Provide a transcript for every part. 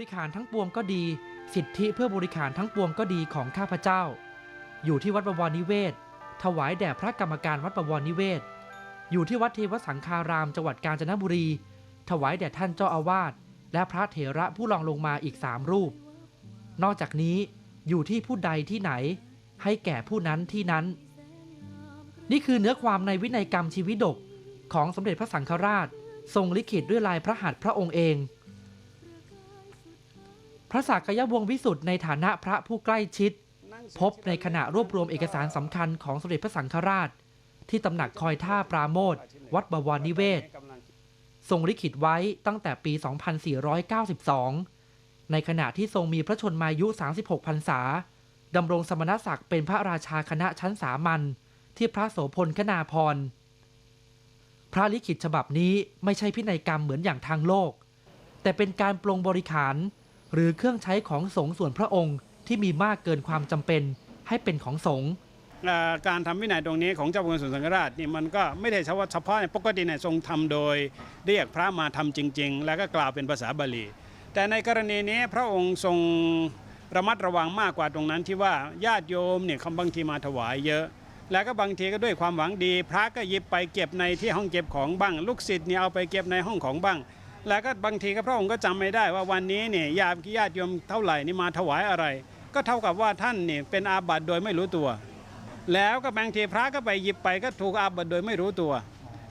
ริขารทั้งปวงก็ดี สิทธิเพื่อบริขารทั้งปวงก็ดีของข้าพเจ้า อยู่ที่วัดบวรนิเวศ ถวายแด่พระกรรมการวัดบวรนิเวศ อยู่ที่วัดเทวสังคารามจังหวัดกาญจนบุรี ถวายแด่ท่านเจ้าอาวาส และพระเถระผู้รองลงมาอีกสามรูป นอกจากนี้อยู่ที่ผู้ใดที่ไหน ให้แก่ผู้นั้นที่นั้น นี่คือเนื้อความในวินัยกรรมชีวิดกของสมเด็จพระสังฆราช ทรงลิขิตด้วยลายพระหัตถ์พระองค์เอง พระสักยวงศ์วิสุทธ์ในฐานะพระผู้ใกล้ชิด พบในขณะรวบรวมเอกสารสำคัญของสมเด็จพระสังฆราช ที่ตำหนักคอยท่าปราโมทวัดบวรนิเวศ ทรงลิขิตไว้ตั้งแต่ปี 2492 ในขณะที่ทรงมีพระชนมายุ 36 พรรษาดำรงสมณศักดิ์เป็นพระราชาคณะชั้นสามัญที่พระโสพลคณาพร พระลิขิตฉบับนี้ไม่ใช่พินัยกรรมเหมือนอย่างทางโลก แต่เป็นการปลงบริขาร หรือเครื่องใช้ของสงฆ์ส่วนพระองค์ที่มีมากเกินความจำเป็นให้เป็นของสงฆ์การทำวินัยตรงนี้ของเจ้าพระคุณสังฆราชนี่มันก็ไม่ได้เฉพาะในปกติเนี่ยทรงทำโดยเรียกพระมาทำจริง ๆ แล้วก็กล่าวเป็นภาษาบาลี แต่ในกรณีนี้พระองค์ทรงระมัดระวังมากกว่าตรงนั้นที่ว่าญาติโยมเนี่ยเขาบางทีมาถวายเยอะ แล้วก็บางทีก็ด้วยความหวังดี พระก็หยิบไปเก็บในที่ห้องเก็บของบ้าง ลูกศิษย์เนี่ยเอาไปเก็บในห้องของบ้าง แล้วก็บางทีก็พระองค์ก็จำไม่ได้ว่าวันนี้เนี่ยญาติญาติโยมเท่าไหร่นี่มาถวายอะไร ก็เท่ากับว่าท่านเนี่ยเป็นอาบัติโดยไม่รู้ตัว แล้วก็บางทีพระก็ไปหยิบไปก็ถูกอาบัติโดยไม่รู้ตัว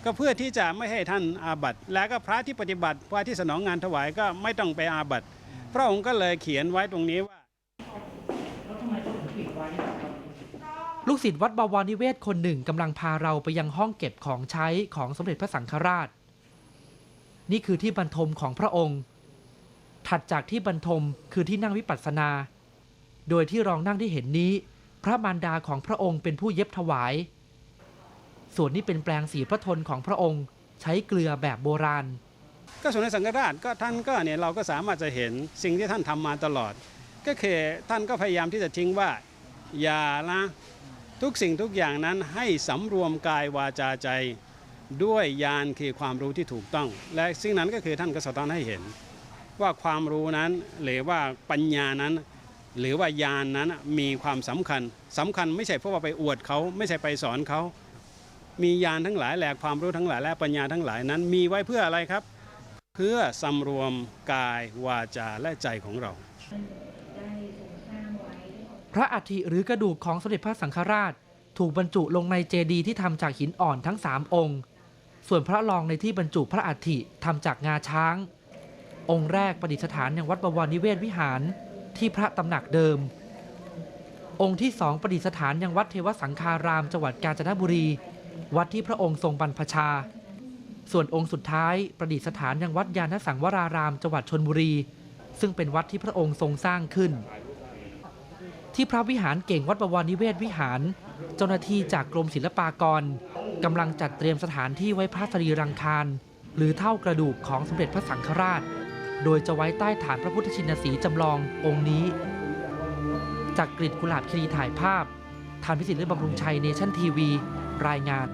ก็เพื่อที่จะไม่ให้ท่านอาบัติแล้วก็พระที่ปฏิบัติพระที่สนองงานถวายก็ไม่ต้องไปอาบัติพระองค์ก็เลยเขียนไว้ตรงนี้ว่าลูกศิษย์วัดบวรนิเวศคนหนึ่งกำลังพาเราไปยังห้องเก็บของใช้ของสมเด็จพระสังฆราช นี่คือที่บรรทมของพระองค์ ถัดจากที่บรรทมคือที่นั่งวิปัสสนา โดยที่รองนั่งที่เห็นนี้ พระมารดาของพระองค์เป็นผู้เย็บถวาย ส่วนนี้เป็นแปลงสีพระทนของพระองค์ ใช้เกลือแบบโบราณ ก็สมเด็จสังฆราชก็ท่านก็เนี่ยเราก็สามารถจะเห็นสิ่งที่ท่านทำมาตลอด ก็คือท่านก็พยายามที่จะทิ้งว่าอย่าละทุกสิ่งทุกอย่างนั้นให้สำรวมกายวาจาใจ ด้วยญาณคือความรู้ที่ถูกต้อง และสิ่งนั้นก็คือท่านก็สะท้อนให้เห็น ว่าความรู้นั้นหรือว่าปัญญานั้น หรือว่าญาณนั้นมีความสำคัญสำคัญไม่ใช่เพราะว่าไปอวดเขาไม่ใช่ไปสอนเขา มีญาณทั้งหลายแหละความรู้ทั้งหลายและปัญญาทั้งหลายนั้น มีไว้เพื่ออะไรครับ เพื่อสำรวมกายวาจาและใจของเรา พระอัฐิหรือกระดูกของสมเด็จพระสังฆราชถูกบรรจุลงในเจดีย์ที่ทำจากหินอ่อนทั้งสามองค์ ส่วนพระรองในที่บรรจุพระอัฐิทำจากงาช้าง องค์แรกประดิษฐานยังวัดบวรนิเวศวิหารที่พระตำหนักเดิม องค์ที่สองประดิษฐานยังวัดเทวสังคารามจังหวัดกาญจนบุรี วัดที่พระองค์ทรงบรรพชา ส่วนองค์สุดท้ายประดิษฐานยังวัดยานสังวรารามจังหวัดชนบุรี ซึ่งเป็นวัดที่พระองค์ทรงสร้างขึ้น ที่พระวิหารเก่งวัดบวรนิเวศวิหาร เจ้าหน้าที่จากกรมศิลปากรกำลังจัดเตรียมสถานที่ไว้พระสรีรังคารหรือเท่ากระดูกของสมเด็จพระสังฆราช โดยจะไว้ใต้ฐานพระพุทธชินสีห์จำลององค์นี้ จากกริดกุหลาบคีรีถ่ายภาพ ทานพิสิทธิ์เลือบำรุงชัยเนชั่นทีวี รายงาน